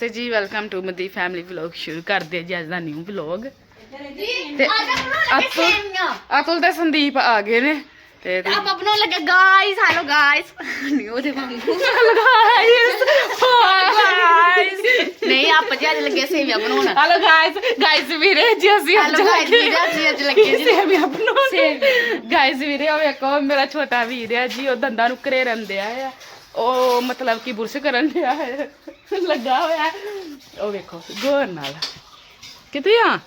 ਤੇ ਜੀ welcome to Maddy family vlog ਸ਼ੁਰੂ ਕਰਦੇ ਜੀ ਅੱਜ ਦਾ ਨਿਊ ਵਲੌਗ ਤੇ ਅਤੁਲ ਅਤੁਲ ਤੇ ਸੰਦੀਪ ਆ ਗਏ ਨੇ। ਤੇ ਆਪਾਂ ਬਣਾਉਣ ਲੱਗੇ ਗਾਇਸ ਹੈਲੋ ਗਾਇਸ ਨਹੀਂ ਉਹਦੇ ਵਾਂਗੂ ਗਾਇਸ ਨਹੀਂ ਆਪਾਂ ਜੀ ਅੱਜ ਲੱਗੇ ਸੇਵੀਆਂ ਬਣਾਉਣ। ਹਲੋ ਗਾਇਸ ਗਾਇਸ ਵੀਰੇ ਜੀ ਅਸੀਂ ਅੱਜ ਹੈਲੋ ਗਾਇਸ ਲੱਗੇ। ਜੀ ਅੱਜ ਲੱਗੇ ਜੀ। ਸੇਵੀਆਂ ਬਣਾਉਣ। ਗਾਇਸ ਵੀਰੇ ਉਹ ਵੇਖੋ ਮੇਰਾ ਛੋਟਾ ਵੀਰ ਹੈ ਜੀ ਉਹ ਦੰਦਾਂ ਨੂੰ ਘਰੇ ਰੰਦਿਆ ਆ। ਉਹ ਮਤਲਬ ਕਿ ਬੁਰਸ਼ ਕਰਨ ਡਿਆ ਹੈ ਲੱਗਾ ਹੋਇਆ ਹੈ। ਉਹ ਵੇਖੋ ਗੌਰ ਨਾਲ। ਕਿਤੇ ਆ?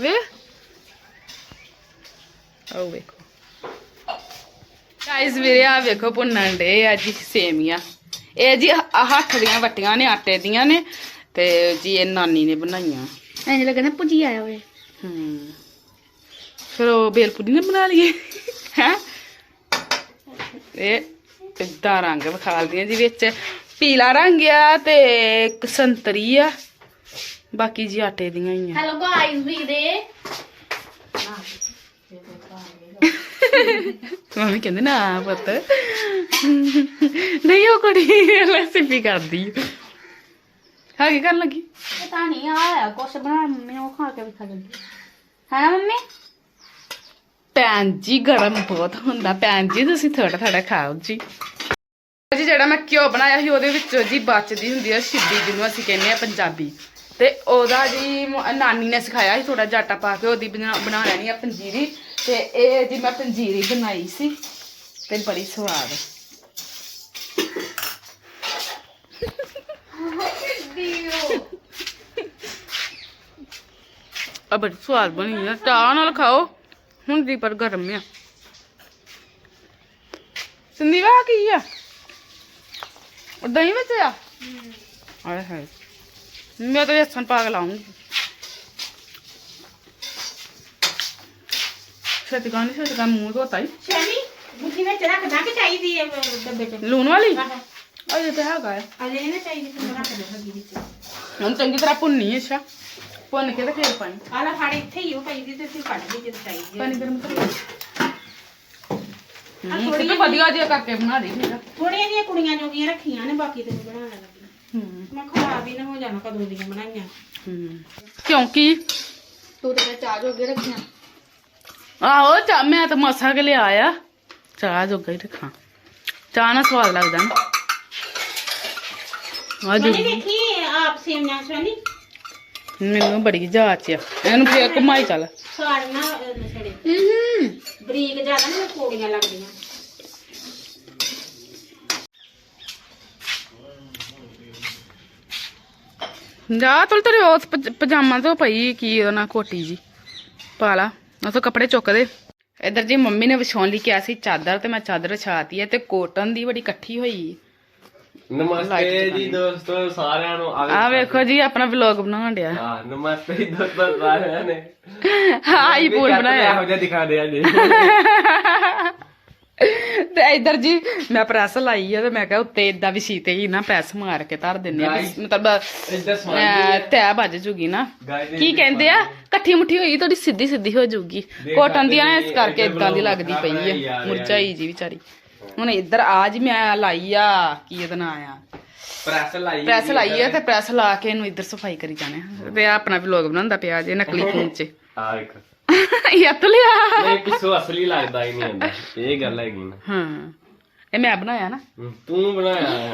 ਵੇ ਉਹ ਵੇਖੋ। ਗਾਇਸ ਵੀਰੇ ਆ ਵੇਖੋ ਭੁੰਨਣ ਦੇ ਆ ਜੀ ਸੇਮੀਆਂ। ਇਹ ਜੀ ਹੱਥ ਦੀਆਂ ਵੱਟੀਆਂ ਨੇ ਆਟੇ ਦੀਆਂ ਨੇ ਤੇ ਜੀ ਇਹ ਨਾਨੀ ਨੇ ਬਣਾਈਆਂ। ਐਂ ਲੱਗਦਾ ਪੁੱਜੀ ਆਇਆ ਹੋਏ ਹਮ ਫਿਰ ਉਹ ਬੇਲਪੂਰੀ ਨੇ ਬਣਾ ਲਈਏ। ਹੈ? ਇਹ ਕਿੱਦਾਂ ਰੰਗ ਵਿਖਾਲਦੀਆਂ ਜੀ ਵਿੱਚ। ਪੀਲਾ ਰੰਗ ਆ ਤੇ ਇੱਕ ਸੰਤਰੀ ਆ। ਬਾਕੀ ਜੀ ਆਟੇ ਦੀਆਂ ਹੀ ਆ। ਹੈਲੋ ਗਾਇਸ ਵੀਰੇ ਮੰਮੀ ਕਹਿੰਦੇ ਨਾ ਪੁੱਤ। ਨਹੀਂ ਉਹ ਕੁੜੀ ਰੈਸਿਪੀ ਕਰਦੀ ਹਾਂ ਕੀ ਕਰਨ ਲੱਗੀ? ਪਤਾ ਨਹੀਂ ਆਇਆ ਕੁਛ ਬਣਾ ਮੰਮੀ ਉਹ ਖਾ ਕੇ ਵੀ ਖਾ ਲੈਂਦੀ ਹੈ ਨਾ ਮੰਮੀ? ਭੈਣ ਜੀ ਗਰਮ ਬਹੁਤ ਹੁੰਦਾ। ਭੈਣ ਜੀ ਤੁਸੀਂ ਥੋੜਾ ਥੋੜਾ ਖਾਓ ਜੀ। ਜੀ, ਜਿਹੜਾ ਮੈਂ ਘਿਓ ਬਣਾਇਆ ਸੀ, ਉਹਦੇ ਵਿੱਚੋਂ ਜੀ ਬਚਦੀ ਹੁੰਦੀ ਆ ਛਿੱਡੀ ਜਿਹਨੂੰ ਅਸੀਂ ਕਹਿੰਦੇ ਆ ਪੰਜਾਬੀ। ਤੇ ਉਹਦਾ ਜੀ ਨਾਨੀ ਨੇ ਸਿਖਾਇਆ ਸੀ ਥੋੜਾ ਜਾਟਾ ਪਾ ਕੇ ਉਹਦੀ ਬਣਾ ਲੈਣੀ ਆ ਪੰਜੀਰੀ। ਤੇ ਇਹ ਜੀ ਮੈਂ ਪੰਜੀਰੀ ਬਣਾਈ ਸੀ, ਤੇ ਬੜੀ ਸਵਾਦ। ਆ ਬੜੀ ਸਵਾਦ ਬਣੀ ਆ। ਚਾਹ ਨਾਲ ਖਾਓ, ਹੁਣ ਦੀ ਪਰ ਗਰਮ ਆ। ਸੰਦੀਪ ਕੀ ਆ? ਉਹ ਦਹੀਂ ਵਿੱਚ ਆ? ਆਏ ਹਾਏ। ਮੈਂ ਤਾਂ ਲਸਣ ਪਾ ਕੇ ਲਾਉਂਗੀ ਛੇਤੀ ਗਾਣੀ ਛੇਤੀ ਗਾਣੀ ਮੂੰਹ ਧੋਤਾ ਹੀ ਸ਼ੈਲੀ ਮੁੱਠੀ ਵਿੱਚ ਰੱਖਦਾ ਕਿ ਚਾਹੀਦੀ ਹੈ ਡੱਬੇ 'ਚ? ਲੂਣ ਵਾਲੀ? ਆਹੋ। ਅਜੇ ਤਾਂ ਹੈਗਾ ਆ ਅਜੇ ਨਾ ਚਾਹੀਦੀ ਤੂੰ ਰੱਖ ਦੇ ਹੱਗੀ ਵਿੱਚ। ਹੁਣ ਚੰਗੀ ਤਰ੍ਹਾਂ ਭੁੰਨੀ ਅੱਛਾ। ਭੁੰਨ ਕੇ ਤੇ ਫੇਰ ਪਾਣੀ ਆਹ ਲੈ ਫੜ ਇੱਥੇ ਹੀ ਉਹ ਪਈ ਤੇ ਤੂੰ ਕੱਢ ਲਈ ਜਦ ਚਾਹੀਦੀ ਹੈ ਪਾਣੀ ਗਰਮ ਕਰ ਹੂੰ ਵਧੀਆ ਜਿਹਾ ਕਰਕੇ ਬਣਾ ਦੇ ਠੀਕ ਆ ਥੋੜੀਆਂ ਜਿਹੀਆਂ ਕੁੜੀਆਂ ਜੋਗੀਆਂ ਰੱਖੀਆਂ ਨੇ ਬਾਕੀ ਤੈਨੂੰ ਬਣਾਉਣ ਲੱਗੀ ਹੂੰ। ਮੈਂ ਖਰਾਬ ਹੀ ਨਾ ਹੋ ਜਾਣਾ ਕਦੋਂ ਦੀਆਂ ਬਣਾਈਆਂ। ਹੂੰ। ਕਿਉਂਕਿ ਤੂੰ ਤੇ ਚਾਹ ਰੱਖੀਆਂ। ਆਹੋ ਚਾਹ ਮੈਂ ਤਾਂ ਮਸਾ ਕੇ ਲਿਆ ਆ। ਚਾਹ ਜੋਗਾ ਹੀ ਰੱਖਾਂ। ਚਾਹ ਨਾਲ ਸਵਾਦ ਲੱਗਦਾ ਨਾ। ਆਜੂ ਮੈਨੇ ਦੇਖੀ ਆਪ ਸੇਮੀਆਂ ਸ਼ੈਲੀ ਮੈਨੂੰ ਬੜੀ ਜਾਚ ਆ। ਇਹਨੂੰ ਫੇਰ ਘੁਮਾਈ ਚੱਲ। ਛੜੇ ਹੂੰ। ਬਰੀਕ ਜ਼ਿਆਦਾ ਨਹੀਂ ਕੋੜੀਆਂ ਲੱਗਦੀਆਂ। ਜਾ ਤੁਲ ਤੇਰੇ ਉਸ ਪਜਾਮਾ ਤੋਂ ਪਈ ਕੀ ਉਹਦਾ ਨਾਂ ਕੋਟੀ ਜੀ। ਪਾ ਲਾ ਉਹ ਤੋਂ ਕੱਪੜੇ ਚੁੱਕ ਦੇ। ਇੱਧਰ ਜੀ ਮੰਮੀ ਨੇ ਵਿਛਾਉਣ ਲਈ ਕਿਹਾ ਸੀ ਚਾਦਰ ਤੇ ਮੈਂ ਚਾਦਰ ਵਿਛਾਤੀ ਹੈ ਤੇ ਕੋਟਨ ਦੀ ਬੜੀ ਇਕੱਠੀ ਹੋਈ। ਨਮਸਤੇ ਜੀ ਦੋਸਤੋ ਸਾਰਿਆਂ ਨੂੰ ਆ ਵੇਖੋ ਜੀ ਆਪਣਾ ਵਲੌਗ ਬਣਾਉਣ ਡਿਆ। ਹਾਂ ਨਮਸਤੇ ਜੀ ਦੋਸਤੋ ਸਾਰਿਆਂ ਨੇ। ਆਈ ਪੂਲ ਬਣਾਇਆ। ਇਹੋ ਜਿਹਾ ਦਿਖਾ ਦਿਆ ਜੀ। ਤੇ ਇੱਧਰ ਜੀ ਮੈਂ ਪ੍ਰੈਸ ਲਾਈ ਆ ਤੇ ਮੈਂ ਕਿਹਾ ਉੱਤੇ ਇਦਾਂ ਵੀ ਸੀਤੇ ਹੀ ਨਾ ਪ੍ਰੈਸ ਮਾਰ ਕੇ ਧਰ ਦਿੰਨੇ ਆ। ਮਤਲਬ ਤੈ ਵੱਜ ਜੂਗੀ ਨਾ। ਕੀ ਕਹਿੰਦੇ ਆ? ਇਕੱਠੀ ਮੁੱਠੀ ਹੋਈ ਥੋੜੀ ਸਿੱਧੀ ਸਿੱਧੀ ਹੋ ਜੂਗੀ। ਕੋਟਨ ਦੀ ਆ ਨਾ ਇਸ ਕਰਕੇ ਇਦਾਂ ਦੀ ਲੱਗਦੀ ਪਈ ਆ ਆ ਮੁਰਝਾਈ ਜੀ ਵਿਚਾਰੀ। ਹੁਣ ਇੱਧਰ ਆ ਜੀ ਮੈਂ ਲਾਈ ਆ ਕੀ ਇਹਦਾ ਨਾਂ ਆ? ਪ੍ਰੈਸ ਲਾਈ ਪ੍ਰੈਸ ਲਾਈ ਆ ਤੇ ਪ੍ਰੈਸ ਲਾ ਕੇ ਇਹਨੂੰ ਇੱਧਰ ਸਫ਼ਾਈ ਕਰੀ ਜਾਣੇ। ਆ। ਤੇ ਆਹ ਆਪਣਾ ਵਲੌਗ ਬਣਾਉਂਦਾ ਪਿਆ ਜੇ ਨਕਲੀ ਫੋਨ 'ਚ। ਆ ਇੱਕ ਯੱਤ ਲਿਆ ਨਹੀਂ ਪਿੱਛੋਂ ਅਸਲੀ ਲੱਗਦਾ ਹੀ ਨਹੀਂ ਹੁੰਦਾ ਇਹ ਗੱਲ ਹੈਗੀ ਨਾ। ਹਾਂ। ਇਹ ਮੈਂ ਬਣਾਇਆ ਨਾ। ਹਮ, ਤੂੰ ਬਣਾਇਆ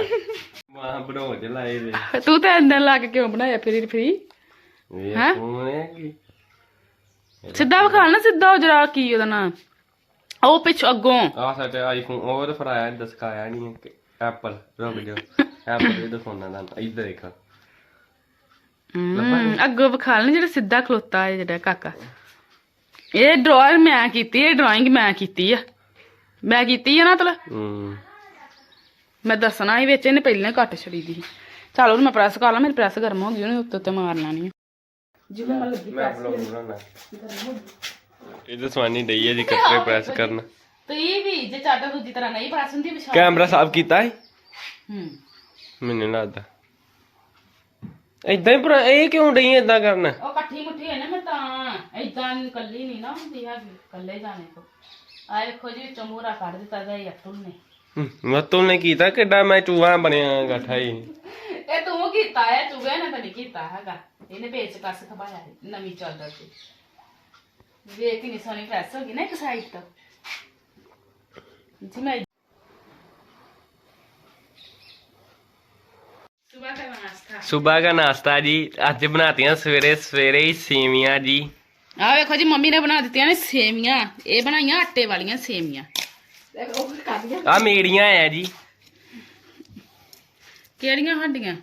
ਮਾਂ ਬਣਾਉ ਚ ਲਾਏ ਦੇ ਤੂੰ ਤਾਂ ਇੰਨਾ ਲਾ ਕੇ ਕਿਉਂ ਬਣਾਇਆ? ਫਿਰ ਫਰੀ। ਇਹ ਹੈਂ? ਤੂੰ ਨੇ ਕੀ ਸਿੱਧਾ ਵਿਖਾ ਨਾ ਸਿੱਧਾ ਉਹ ਜਰਾ ਕੀ ਉਹਦਾ ਨਾਂ? ਉਹ ਪਿੱਛੋਂ ਅੱਗੋਂ। ਆ ਸੱਚ ਆਈਫੋਨ ਉਹ ਤਾਂ ਫਿਰ ਆਇਆ ਨੀ, ਦਿਖਾਇਆ ਨਹੀਂ ਐਪਲ ਰੁਕ ਜਾ ਐਪਲ ਇਹ ਦਿਖਾਉਣਾ ਦਾ ਇੱਧਰ ਦੇਖ। ਹਮ, ਅੱਗੋਂ ਵਿਖਾ ਲੈਣਾ ਜਿਹੜਾ ਸਿੱਧਾ ਖਲੋਤਾ ਹੈ ਜਿਹੜਾ ਕਾਕਾ। ਇਹ ਡਰਾਇੰਗ ਮੈਂ ਕੀਤੀ ਇਹ ਡਰਾਇੰਗ ਮੈਂ ਕੀਤੀ ਆ। ਮੈਂ ਕੀਤੀ ਆ ਨਾ ਤਲ ਹੂੰ ਮੈਂ ਦੱਸਣਾ ਹੀ ਵਿੱਚ ਇਹਨੇ ਪਹਿਲਾਂ ਹੀ ਕੱਟ ਛੜੀ ਦੀ ਚਲ ਉਹਨੂੰ ਮੈਂ ਪ੍ਰੈਸ ਕਰ ਲਾਂ ਮੇਰੀ ਪ੍ਰੈਸ ਗਰਮ ਹੋ ਗਈ ਉਹਨੇ ਉੱਤੇ ਉੱਤੇ ਮਾਰਨਾ ਨਹੀਂ ਜਿਵੇਂ ਮੈਂ ਲੱਗੀ ਮੈਂ ਵਲੌਗ ਬਣਾਉਣਾ। ਇਹਦੇ ਸਵਾਨੀ ਡਈ ਹੈ ਜੀ ਕੱਪੜੇ ਪ੍ਰੈਸ ਕਰਨ। ਤੇ ਵੀ ਜੇ ਚਾਦਰ ਦੂਜੀ ਤਰ੍ਹਾਂ ਨਹੀਂ ਪ੍ਰੈਸ ਹੁੰਦੀ ਵਿਛਾ ਕੈਮਰਾ ਸਾਫ਼ ਕੀਤਾ ਹੈ ਹੂੰ। ਮੈਨੂੰ ਲੱਗਦਾ। ਇਦਾਂ ਹੀ ਪਰ ਇਹ ਕਿਉਂ ਡਈ ਇਦਾਂ ਕਰਨ? ਉਹ ਇਕੱਠੀ ਮੁੱਠੀ ਹੈ ਨਾ ਮੈਂ ਤਾਂ। ਇਦਾਂ ਕੱਲੀ ਨਹੀਂ ਨਾ ਹੁੰਦੀ ਹੈਗੀ ਕੱਲੇ ਜਾਣੇ ਕੋ। ਆ ਵੇਖੋ ਜੀ ਮੂਹਰਾ ਕੱਢ ਦਿੱਤਾ ਜਾਈ ਅਟੁਲ ਨੇ। ਮਤੋਂ ਨੇ ਕੀਤਾ ਕਿੱਡਾ ਮੈਂ ਚੂਹਾ ਬਣਿਆ ਗੱਠਾ ਹੀ। ਇਹ ਤੂੰ ਕੀਤਾ ਹੈ ਚੁਗਾ ਨੇ ਤਾਂ ਨਹੀਂ ਕੀਤਾ ਹੈਗਾ। ਇਹਨੇ ਪੇਚ ਕੱਸ ਖਵਾਇਆ ਹੈ ਨਵੀਂ ਚਾਦਰ ਤੇ। ਵੇਖ ਕਿੰਨੀ ਸੋਹਣੀ ਪ੍ਰੈਸ ਹੋ ਗਈ ਨਾ ਇੱਕ ਸਾਈਡ ਤੋਂ। ਜੀ ਮੈਂ ਸੁਬਾ ਦਾ ਨਾਸ਼ਤਾ। ਜੀ ਅੱਜ ਬਣਾਤੀਆਂ ਸਵੇਰੇ ਸਵੇਰੇ ਹੀ ਸੇਵੀਆਂ ਜੀ। ਆ ਵੇਖੋ ਜੀ ਮੰਮੀ ਨੇ ਬਣਾ ਦਿੱਤੀਆਂ ਨੇ ਸੇਵੀਆਂ ਇਹ ਬਣਾਈਆਂ ਆਟੇ ਵਾਲੀਆਂ ਸੇਵੀਆਂ ਆ ਮੇਰੀਆਂ ਆ ਜੀ। ਕਿਹੜੀਆਂ ਹੱਡੀਆਂ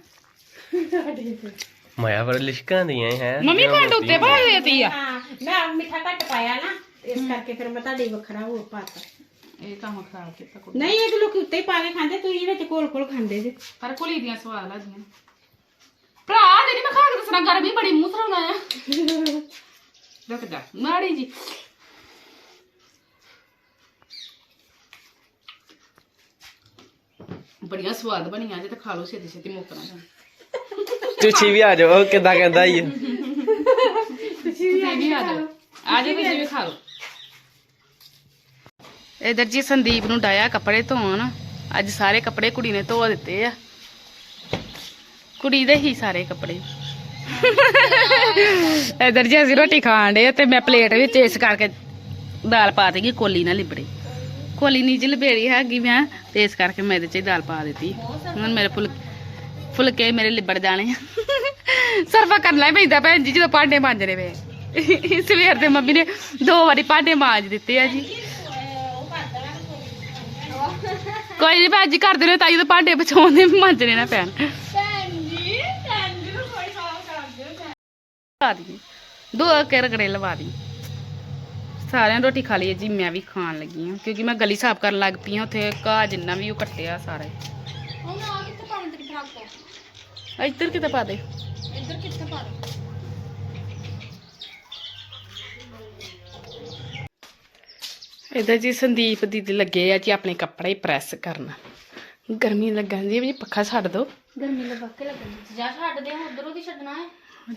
ਮਾਇਆ ਬੜ ਲਿਸ਼ਕਾਂ ਦੀਆਂ ਹੈ ਮੰਮੀ ਖੰਡ ਉੱਤੇ ਪਾ ਦਿੱਤੀ ਆ। ਮੈਂ ਮਿੱਠਾ ਘੱਟ ਪਾਇਆ ਨਾ ਇਸ ਕਰਕੇ ਫਿਰ ਮੈਂ ਤੁਹਾਡੇ ਵੱਖਰਾ ਹੋਰ ਪਾਤਾ। ਇਹ ਕੰਮ ਖਰਾਬ ਕੀਤਾ ਕੁੜੀ ਨਹੀਂ ਇਹ ਤਾਂ ਲੋਕੀ ਉੱਤੇ ਹੀ ਪਾ ਕੇ ਖਾਂਦੇ ਤੁਸੀਂ ਵਿੱਚ ਕੋਲ ਕੋਲ ਖਾਂਦੇ ਜੇ। ਪਰ ਕੁਲੀ ਦੀਆਂ ਸਵਾਲ ਆ ਜੀਆਂ। ਭਰਾ ਜਿਹੜੀ ਮੈਂ ਖਾ ਕੇ ਦੱਸਣਾ ਗਰਮੀ ਬੜੀ ਮੂੰਹ ਸਰਾਉਣਾ ਆ। ਰੁਕ ਜਾ ਮਾੜੀ ਜੀ। ਬੜੀਆਂ ਸਵਾਦ ਬਣੀਆਂ ਜੇ ਤੇ ਖਾ ਲਓ ਛੇਤੀ ਛੇਤੀ ਮੁੱਕਣਾ। ਜਾਂ ਤੁਸੀਂ ਵੀ ਆ ਜਾਓ ਕਿੱਦਾਂ ਕਹਿੰਦਾ ਹੀ ਤੁਸੀਂ ਵੀ ਆ ਜਾਓ। ਆ ਜਾਓ ਤੁਸੀਂ ਵੀ ਖਾ ਲਓ। ਇਧਰ ਜੀ ਸੰਦੀਪ ਨੂੰ ਡਾਇਆ ਕੱਪੜੇ ਧੋਣ। ਅੱਜ ਸਾਰੇ ਕੱਪੜੇ ਕੁੜੀ ਨੇ ਧੋ ਦਿੱਤੇ ਆ। ਕੁੜੀ ਦੇ ਹੀ ਸਾਰੇ ਕੱਪੜੇ। ਇਧਰ ਜੀ ਅਸੀਂ ਰੋਟੀ ਖਾਣ ਦੇ ਤੇ ਮੈਂ ਪਲੇਟ ਵਿੱਚ ਇਸ ਕਰਕੇ ਦਾਲ ਪਾ ਦਿੱਤੀ ਕੋਲੀ ਨਾਲ ਲਿਬੜੇ। ਕੋਲੀ ਨਹੀਂ ਜੀ ਲਬੇੜੀ ਹੈਗੀ ਮੈਂ ਤੇ ਇਸ ਕਰਕੇ ਮੈਂ ਇਹਦੇ ਚ ਹੀ ਦਾਲ ਪਾ ਦਿੱਤੀ। ਹੁਣ ਮੇਰੇ ਫੁਲ ਫੁਲਕੇ ਮੇਰੇ ਲਿਬੜ ਜਾਣੇ ਆ। ਸਰਫਾ ਕਰਨਾ ਹੀ ਪੈਂਦਾ ਭੈਣ ਜੀ, ਜਦੋਂ ਭਾਂਡੇ ਮਾਂਜਣੇ ਵੇ। ਸਵੇਰ ਦੇ ਮੰਮੀ ਨੇ ਦੋ ਵਾਰੀ ਭਾਂਡੇ ਮਾਂਜ ਦਿੱਤੇ ਆ ਜੀ। ਕੋਈ ਨਹੀਂ ਭੈਣ ਜੀ ਕਰਦੇ ਨੇ ਤਾਈ ਤਾਂ ਭਾਂਡੇ ਬਚਾਉਂਦੇ ਮਾਂਜਣੇ ਨਾ ਪੈਣ ਲਵਾ ਦੀ। ਦੋ ਕੇ ਰਗੜੇ ਲਵਾ ਦੀ। ਸਾਰਿਆਂ ਨੇ ਰੋਟੀ ਖਾ ਲਈ ਹੈ ਜੀ, ਮੈਂ ਵੀ ਖਾਣ ਲੱਗੀ ਹਾਂ ਕਿਉਂਕਿ ਮੈਂ ਗਲੀ ਸਾਫ਼ ਕਰਨ ਲੱਗ ਪਈ ਹਾਂ ਉੱਥੇ ਘਾਹ ਜਿੰਨਾ ਵੀ ਉਹ ਕੱਟਿਆ ਸਾਰਾ ਹੀ। ਉਹ ਨਾ ਕਿੱਥੇ ਪਾਉਣ ਤੇਰੀ ਫਰਾਕ ਤੋਂ ਇੱਧਰ ਕਿਤੇ ਪਾ ਦੇ। ਇੱਧਰ ਕਿੱਥੇ ਪਾ ਦੇ? ਇਧਰ ਜੀ ਸੰਦੀਪ ਦੀਦੀ ਲੱਗੇ ਆ ਜੀ ਆਪਣੇ ਕੱਪੜੇ ਪ੍ਰੈਸ ਕਰਨ। ਗਰਮੀ ਲੱਗਣ ਦੀ ਵੀ ਪੱਖਾ ਛੱਡ ਦੋ। ਗਰਮੀ ਲੱਗਾ ਕੇ ਲੱਗਣੀ ਜਾ ਛੱਡ ਦੇ ਹੁਣ ਉਧਰੋਂ ਦੀ ਛੱਡਣਾ ਹੈ?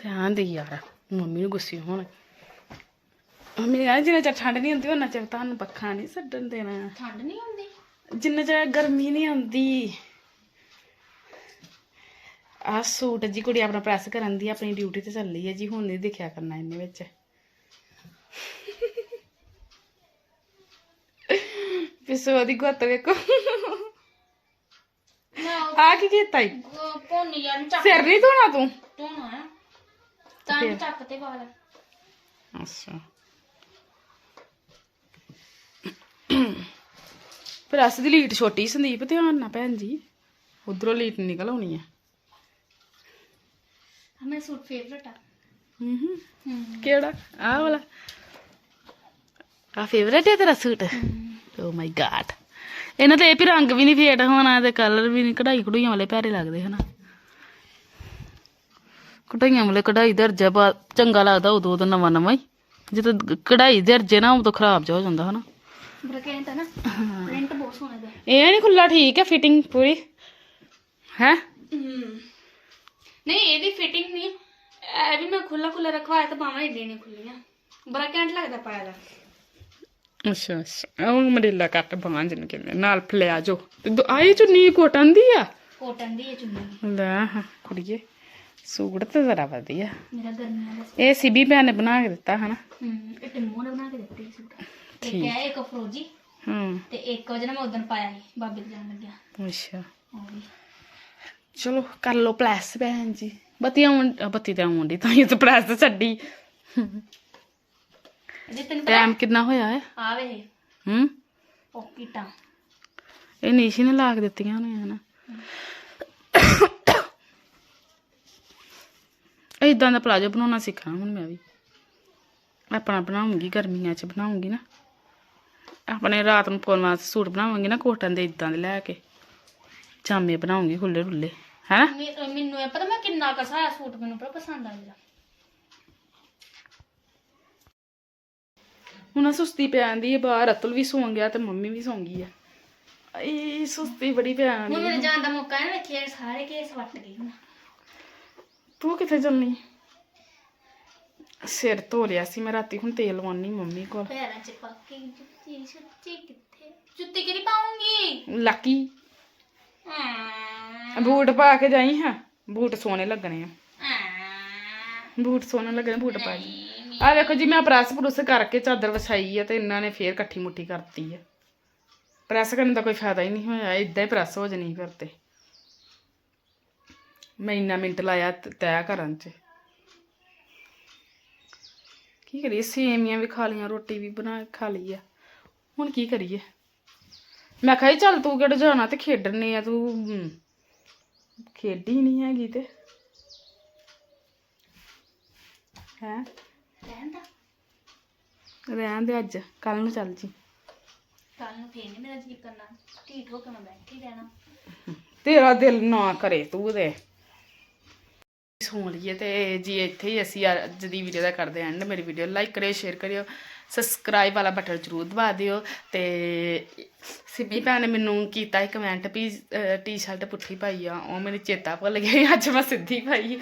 ਰਹਿਣ ਦੇ ਯਾਰ ਮੰਮੀ ਨੂੰ ਗੁੱਸੇ ਹੋਣ। ਮੰਮੀ ਨੇ ਜਿੰਨਾ ਚਿਰ ਠੰਡ ਨਹੀਂ ਹੁੰਦੀ ਉਹਨਾਂ ਚਿਰ ਤੁਹਾਨੂੰ ਪੱਖਾ ਨਹੀਂ ਛੱਡਣ ਦੇਣਾ। ਠੰਡ ਨਹੀਂ ਹੁੰਦੀ? ਜਿੰਨਾ ਚਿਰ ਗਰਮੀ ਨਹੀਂ ਆਉਂਦੀ ਆਹ ਸੂਟ ਜੀ ਕੁੜੀ ਆਪਣਾ ਪ੍ਰੈਸ ਕਰਨ ਦੀ ਆਪਣੀ ਡਿਊਟੀ ਤੇ ਚੱਲੀ ਹੈ ਜੀ ਹੁਣ ਨਹੀਂ ਦਿਖਿਆ ਕਰਨਾ ਇਹਨੇ ਵਿੱਚ। ਪਿਸੋ ਦੀ ਗੁੱਤ ਵੇਖੋ। ਆ ਕੀ ਕੀਤਾ ਈ? ਪੋਨੀ ਯਾਰ ਚੱਕ ਸਿਰ ਨਹੀਂ ਧੋਣਾ ਤੂੰ? ਧੋਣਾ ਹੈ ਤਾਂ ਚੱਕ ਤੇ ਵਾਲ ਅੱਛਾ। ਪ੍ਰੈਸ ਦੀ ਲੀਟ ਛੋਟੀ ਸੰਦੀਪ ਧਿਆਨ ਨਾਲ ਭੈਣ ਜੀ। ਉਧਰੋਂ ਲੀਟ ਨਿਕਲ ਆਉਣੀ ਹੈ ਮੇਰਾ ਸੂਟ ਫੇਵਰਟ ਆ। ਹੂੰ ਕਿਹੜਾ? ਆਹ ਵਾਲਾ। ਆ ਫੇਵਰੇਟ ਹੈ ਤੇਰਾ ਸੂਟ? ਓ ਮਾਈ ਗਾਡ ਇਹਨਾਂ ਤੇ ਇਹ ਵੀ ਰੰਗ ਵੀ ਨਹੀਂ ਫੇਡ ਹੋਣਾ ਤੇ ਕਲਰ ਵੀ ਨਹੀਂ ਕਢਾਈ ਕਢੂਈਆਂ ਵਾਲੇ ਪਿਆਰੇ ਲੱਗਦੇ ਹਨਾ। ਕਢਾਈਆਂ ਵਾਲੇ ਕਢਾਈ ਦਰਜਾ ਚੰਗਾ ਲੱਗਦਾ ਉਦੋਂ ਉਦੋਂ ਨਵਾਂ ਨਵਾਂ ਹੀ। ਜਦੋਂ ਕਢਾਈ ਦਰਜੇ ਨਾ ਉਦੋਂ ਖਰਾਬ ਜਾ ਹੋ ਜਾਂਦਾ ਹਨਾ। ਬਰਕੈਂਟ ਹੈ ਨਾ। ਪ੍ਰਿੰਟ ਬਹੁਤ ਸੋਹਣਾ ਦਾ ਇਹ ਨਹੀਂ ਖੁੱਲਾ ਠੀਕ ਹੈ ਫਿਟਿੰਗ ਪੂਰੀ। ਹੈ? ਨਹੀਂ ਇਹਦੀ ਫਿਟਿੰਗ ਨਹੀਂ ਇਹ ਵੀ ਮੈਂ ਖੁੱਲਾ ਖੁੱਲਾ ਰਖਵਾਇਆ ਤਾਂ ਬਾਹਾਂ ਏਡੀਆਂ ਨਹੀਂ ਖੁੱਲੀਆਂ ਬੜਾ ਘੈਂਟ ਲੱਗਦਾ ਪਾਇਆ ਦਾ। ਅੱਛਾ ਅੱਛਾ। ਉਹ ਮੜੇਲਾ ਕੱਟ ਬਾਂਹ ਜਨ ਕਹਿੰਦੇ ਨਾਲ ਪਲਿਆਜੋ ਆਏ ਚੁੰਨੀ ਕੋਟਨ ਦੀ ਆ? ਕੋਟਨ ਦੀ ਇਹ ਚੁੰਨੀ। ਲੈ ਹਾਂ ਕੁੜੀਏ। ਸੂਟ ਤਾਂ ਜ਼ਰਾ ਵਧੀਆ। ਮੇਰਾ ਗਰਮੀਆਂ ਦਾ ਇਹ ਸਿਬੀ ਭੈਣ ਨੇ ਬਣਾ ਕੇ ਦਿੱਤਾ ਹਨਾ? ਹੂੰ ਇਹ ਟਿੰਮੋ ਨੇ ਬਣਾ ਕੇ ਦਿੱਤੀ ਸੂਟ। ਇੱਕ ਹੈ ਇੱਕ ਫਰੋਜੀ। ਹੂੰ। ਤੇ ਇੱਕ ਉਹ ਜਿਹੜਾ ਮੈਂ ਉਦੋਂ ਪਾਇਆ ਸੀ ਬਾਬੇ ਦੇ ਜਾਣ ਲੱਗਿਆ। ਅੱਛਾ। ਉਹ ਵੀ। ਚਲੋ ਕਰ ਲੋ ਪਲੈਸ ਭੈਣ ਜੀ। ਬੱਤੀ ਆਉਣ ਬੱਤੀ ਤੇ ਆਉਣ ਦੀ ਤਾਂ ਇਹ ਤਾਂ ਪਲੈਸ ਛੱਡੀ। ਜੇ ਤੈਨੂੰ ਟਾਈਮ ਕਿੰਨਾ ਹੋਇਆ ਹੈ? ਆਵੇ ਹੂੰ? ਪੋਕੀਟਾਂ। ਇਹ ਨੀਸ਼ੀ ਨੇ ਲਾ ਕੇ ਦਿੱਤੀਆਂ ਨੇ ਹਨਾ? ਇਦਾਂ ਦਾ ਪਲਾਜੋ ਬਣਾਉਣਾ ਸਿੱਖਣਾ ਹੁਣ ਮੈਂ ਵੀ। ਆਪਣਾ ਬਣਾਉਂਗੀ ਗਰਮੀਆਂ 'ਚ ਬਣਾਉਂਗੀ ਨਾ। ਆਪਣੇ ਰਾਤ ਨੂੰ ਪਾਉਣ ਵਾਸਤੇ ਸੂਟ ਬਣਾਵਾਂਗੀ ਨਾ ਕੋਟਨ ਦੇ ਇਦਾਂ ਦੇ ਲੈ ਕੇ। ਜਾਮੇ ਬਣਾਉਂਗੀ ਖੁੱਲੇ ਡੁੱਲੇ ਹੈਨਾ ਮੈ- ਮੈਨੂੰ ਇਹ ਪਤਾ ਮੈਂ ਕਿੰਨਾ ਕਸਾਇਆ ਸੂਟ ਮੈਨੂੰ ਬੜਾ ਪਸੰਦ ਆ ਮੇਰਾ। ਹੁਣ ਆਹ ਸੁਸਤੀ ਪੈਂਦੀ ਹੈ ਬਾਹਰ ਅਤੁਲ ਵੀ ਸੌਂ ਗਿਆ ਤੇ ਮੰਮੀ ਵੀ ਸੌਂ ਗਈ ਆ। ਇਹ ਸੁਸਤੀ ਬੜੀ ਹੁਣ ਪੈਂਦੀ ਮੈਨੂੰ ਜਾਣ ਦਾ ਮੌਕਾ ਨਹੀਂ ਵੇਖਿਆ ਸਾਰੇ ਕੇਸ ਵੱਟ ਗਏ ਹੁਣ। ਤੂੰ ਕਿੱਥੇ ਚੱਲਣੀ ਸਿਰ ਧੋ ਲਿਆ ਸੀ ਮੈਂ ਰਾਤੀ ਹੁਣ ਤੇਲ ਲਵਾਉਣੀ ਮੰਮੀ ਕੋਲ। ਪੈਰਾਂ 'ਚ ਪਾ ਕੇ ਜੁੱਤੀ ਸੱਚੀ ਕਿੱਥੇ? ਜੁੱਤੀ ਕਿਹੜੀ ਪਾਉਂਗੀ ਲੱਕੀ। ਬੂਟ ਪਾ ਕੇ ਜਾਈ ਹਾਂ। ਬੂਟ ਸੋਹਣੇ ਲੱਗਣੇ ਆ। ਬੂਟ ਸੋਹਣੇ ਲੱਗਣੇ ਬੂਟ ਪਾ ਲਈ ਆ ਵੇਖੋ ਜੀ ਮੈਂ ਪ੍ਰੈਸ ਪ੍ਰੁਸ ਕਰਕੇ ਚਾਦਰ ਵਿਛਾਈ ਆ ਤੇ ਇਹਨਾਂ ਨੇ ਫੇਰ ਇਕੱਠੀ ਮੁੱਠੀ ਕਰਤੀ ਆ। ਪ੍ਰੈਸ ਕਰਨ ਦਾ ਕੋਈ ਫਾਇਦਾ ਹੀ ਨਹੀਂ ਹੋਇਆ ਇਦਾਂ ਹੀ ਪ੍ਰੈਸ ਹੋ ਜਣੀ ਫਿਰ ਤੇ। ਮੈਂ ਇੰਨਾ ਮਿੰਟ ਲਾਇਆ ਤੈਅ ਕਰਨ ਚ। ਕੀ ਕਰੀਏ ਸੇਮੀਆਂ ਵੀ ਖਾ ਲੀਆਂ ਰੋਟੀ ਵੀ ਬਣਾ ਕੇ ਖਾ ਲਈ ਆ। ਹੁਣ ਕੀ ਕਰੀਏ? ਮੈਂ ਕਿਹਾ ਸੀ ਚੱਲ ਤੂੰ ਕਿਹੜਾ ਜਾਣਾ ਤੇ ਖੇਡਣੇ ਆ ਤੂੰ ਖੇਡੀ ਨਹੀਂ ਹੈਗੀ ਤੇ। ਹੈ? ਰਹਿੰਦਾ ਰਹਿਣ ਦੇ ਅੱਜ ਕੱਲ ਨੂੰ ਚੱਲ ਜੀ। ਕੱਲ ਨੂੰ ਫੇਰ ਨਹੀਂ ਮੇਰਾ ਜੀ ਕਰਨਾ। ਢੀਠ ਹੋ ਕੇ ਮੈਂ ਬੈਠੀ ਰਹਿਣਾ। ਤੇਰਾ ਦਿਲ ਨਾ ਕਰੇ ਤੂੰ ਦੇ ਸੁਣ ਲਈਏ ਤੇ ਜੀ ਇੱਥੇ ਹੀ ਅਸੀਂ ਅੱਜ ਦੀ ਵੀਡੀਓ ਦਾ ਕਰਦੇ ਐਂਡ ਮੇਰੀ ਵੀਡੀਓ ਲਾਈਕ ਕਰਿਓ ਸ਼ੇਅਰ ਕਰਿਓ। ਸਬਸਕ੍ਰਾਈਬ ਵਾਲਾ ਬਟਨ ਜ਼ਰੂਰ ਦਬਾ ਦਿਓ ਤੇ ਸਿੱਬੀ ਭੈਣ ਨੇ ਮੈਨੂੰ ਕੀਤਾ ਸੀ ਕਮੈਂਟ ਵੀ ਟੀ-ਸ਼ਰਟ ਪੁੱਠੀ ਪਾਈ ਆ, ਉਹ ਮੈਨੂੰ ਚੇਤਾ ਭੁੱਲ ਗਿਆ ਅੱਜ ਮੈਂ ਸਿੱਧੀ ਪਾਈ।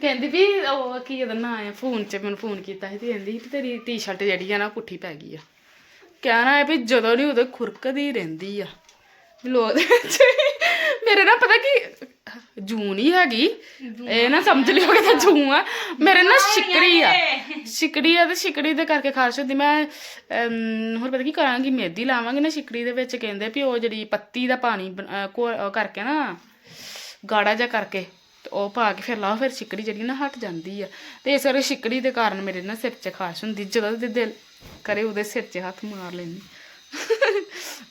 ਕਹਿੰਦੀ ਵੀ ਉਹ ਕੀ ਉਹਦਾ ਨਾਂ ਆ ਫੋਨ 'ਚ ਮੈਨੂੰ ਫੋਨ ਕੀਤਾ ਸੀ ਤੇ ਕਹਿੰਦੀ ਵੀ ਤੇਰੀ ਟੀ-ਸ਼ਰਟ ਜਿਹੜੀ ਆ ਨਾ ਉਹ ਪੁੱਠੀ ਪੈ ਗਈ ਆ। ਕਹਿਣਾ ਹੈ ਵੀ ਜਦੋਂ ਨਹੀਂ ਉਦੋਂ ਖੁਰਕਦੀ ਰਹਿੰਦੀ ਆ। ਲੋਕ ਮੇਰੇ ਨਾ ਪਤਾ ਕੀ ਜੂ ਨਹੀਂ ਹੈਗੀ। ਇਹ ਨਾ ਸਮਝ ਲਿਓ ਕਿ ਜੂ ਆ। ਮੇਰੇ ਨਾ ਸ਼ਿਕੜੀ ਆ। ਸ਼ਿਕੜੀ ਆ ਤੇ ਸ਼ਿਕੜੀ ਦੇ ਕਰਕੇ ਖਾਰਸ਼ ਹੁੰਦੀ। ਮੈਂ ਅਮ, ਹੋਰ ਪਤਾ ਕੀ ਕਰਾਂਗੀ ਮਹਿੰਦੀ ਲਾਵਾਂਗੀ ਨਾ ਸ਼ਿਕੜੀ ਦੇ ਵਿੱਚ ਕਹਿੰਦੇ ਵੀ ਉਹ ਜਿਹੜੀ ਪੱਤੀ ਦਾ ਪਾਣੀ ਬਣ- ਅਹ, ਕਰਕੇ ਨਾ ਗਾੜਾ ਜਿਹਾ ਕਰਕੇ ਤੇ ਉਹ ਪਾ ਕੇ ਫਿਰ ਲਾਓ ਫਿਰ ਸ਼ਿਕੜੀ ਜਿਹੜੀ ਨਾ ਹਟ ਜਾਂਦੀ ਆ। ਤੇ ਇਸ ਕਰਕੇ ਸ਼ਿਕੜੀ ਦੇ ਕਾਰਨ ਮੇਰੇ ਨਾ ਸਿਰ 'ਚ ਖਾਰਸ਼ ਹੁੰਦੀ। ਜਦੋਂ ਦੇ ਦਿਲ ਕਰੇ ਉਹਦੇ ਸਿਰ 'ਚ ਹੱਥ ਮਾਰ ਲੈਂਦੀ।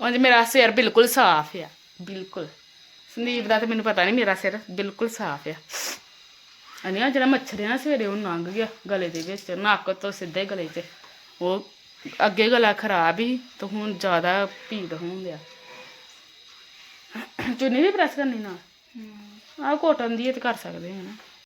ਉਂਝ ਮੇਰਾ ਸਿਰ ਬਿਲਕੁਲ ਸਾਫ਼ ਆ। ਬਿਲਕੁਲ। ਸੰਦੀਪ ਦਾ ਤੇ ਮੈਨੂੰ ਪਤਾ ਨਹੀਂ ਮੇਰਾ ਸਿਰ ਬਿਲਕੁਲ ਸਾਫ਼ ਆ। ਅਨੇ ਆ ਜਿਹੜਾ ਮੱਛਰ ਨਾ ਸਵੇਰੇ ਉਹ ਲੰਘ ਗਿਆ ਗਲੇ ਦੇ ਵਿੱਚ ਨੱਕ ਤੋਂ ਸਿੱਧੇ ਗਲੇ 'ਚ। ਉਹ ਅੱਗੇ ਗਲਾ ਖਰਾਬ ਹੀ ਤੇ ਹੁਣ ਜ਼ਿਆਦਾ ਪੀੜ ਹੋਣ ਲਿਆ ਚੁੰਨੀ ਵੀ ਪ੍ਰੈਸ ਕਰਨੀ ਨਾਲ? ਆਹ ਕੋਟਨ ਦੀ ਇਹ ਤੇ ਕਰ ਸਕਦੇ ਹਾਂ ਨਾ।